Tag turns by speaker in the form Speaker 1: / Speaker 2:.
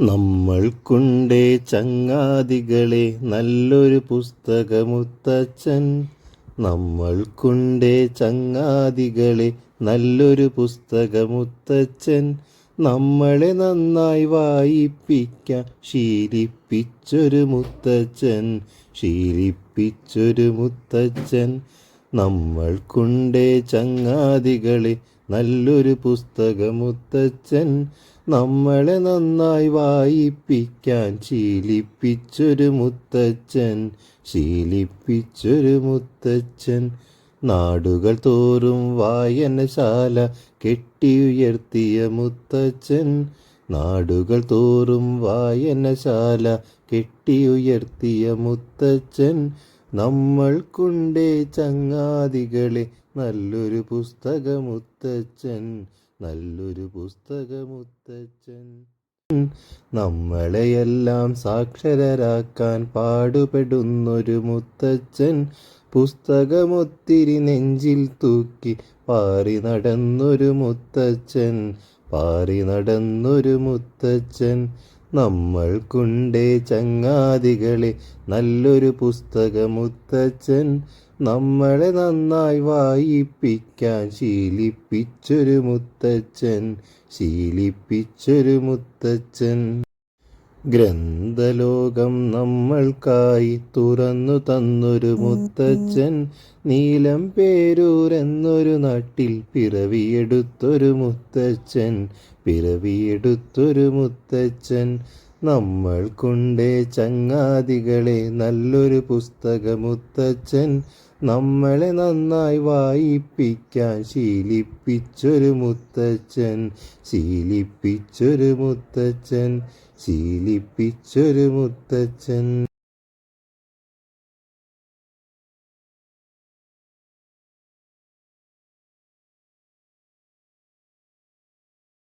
Speaker 1: നമ്മൾക്കുണ്ടേ ചങ്ങാതികളെ നല്ലൊരു പുസ്തകമുത്തച്ഛൻ. നമ്മൾക്കുണ്ടേ ചങ്ങാതികളെ നല്ലൊരു പുസ്തകമുത്തച്ഛൻ. നമ്മളെ നന്നായി വായിപ്പിക്കാൻ ശീലിപ്പിച്ചൊരു മുത്തച്ഛൻ. ശീലിപ്പിച്ചൊരു മുത്തച്ഛൻ. നമ്മൾക്കുണ്ടേ ചങ്ങാതികളെ നല്ലൊരു പുസ്തകമുത്തച്ഛൻ നമ്മളെ നന്നായി വായിപ്പിക്കാൻ ശീലിപ്പിച്ചൊരു മുത്തച്ഛൻ ശീലിപ്പിച്ചൊരു മുത്തച്ഛൻ. നാടുകൾ തോറും വായനശാല കെട്ടിയുയർത്തിയ മുത്തച്ഛൻ. നാടുകൾ തോറും വായനശാല കെട്ടിയുയർത്തിയ മുത്തച്ഛൻ. നമ്മൾക്കുണ്ടേ ചങ്ങാതികളെ നല്ലൊരു പുസ്തകമുത്തച്ഛൻ നല്ലൊരു പുസ്തകമുത്തച്ഛൻ. നമ്മളെയെല്ലാം സാക്ഷരരാക്കാൻ പാടുപെടുന്നൊരു മുത്തച്ഛൻ പുസ്തകമൊത്തിരി നെഞ്ചിൽ തൂക്കി പാറി നടന്നൊരു മുത്തച്ഛൻ പാറി നടന്നൊരു മുത്തച്ഛൻ. നമ്മൾക്കുണ്ടേ ചങ്ങാതികളെ നല്ലൊരു പുസ്തകമുത്തച്ഛൻ നമ്മളെ നന്നായി വായിപ്പിക്കാൻ ശീലിപ്പിച്ചൊരു മുത്തച്ഛൻ ശീലിപ്പിച്ചൊരു മുത്തച്ഛൻ. ഗ്രന്ഥലോകം നമ്മൾക്കായി തുറന്നു തന്നൊരു മുത്തച്ഛൻ നീലം പേരൂർ എന്നൊരു നാട്ടിൽ പിറവിയെടുത്തൊരു മുത്തച്ഛൻ പിറവിയെടുത്തൊരു മുത്തച്ഛൻ. നമ്മൾക്കുണ്ടേ ചങ്ങാതികളെ നല്ലൊരു പുസ്തകമുത്തച്ഛൻ നമ്മളെ നന്നായി വായിപ്പിക്കാൻ ശീലിപ്പിച്ചൊരു മുത്തച്ഛൻ ശീലിപ്പിച്ചൊരു മുത്തച്ഛൻ ശീലിപ്പിച്ചൊരു മുത്തച്ഛൻ.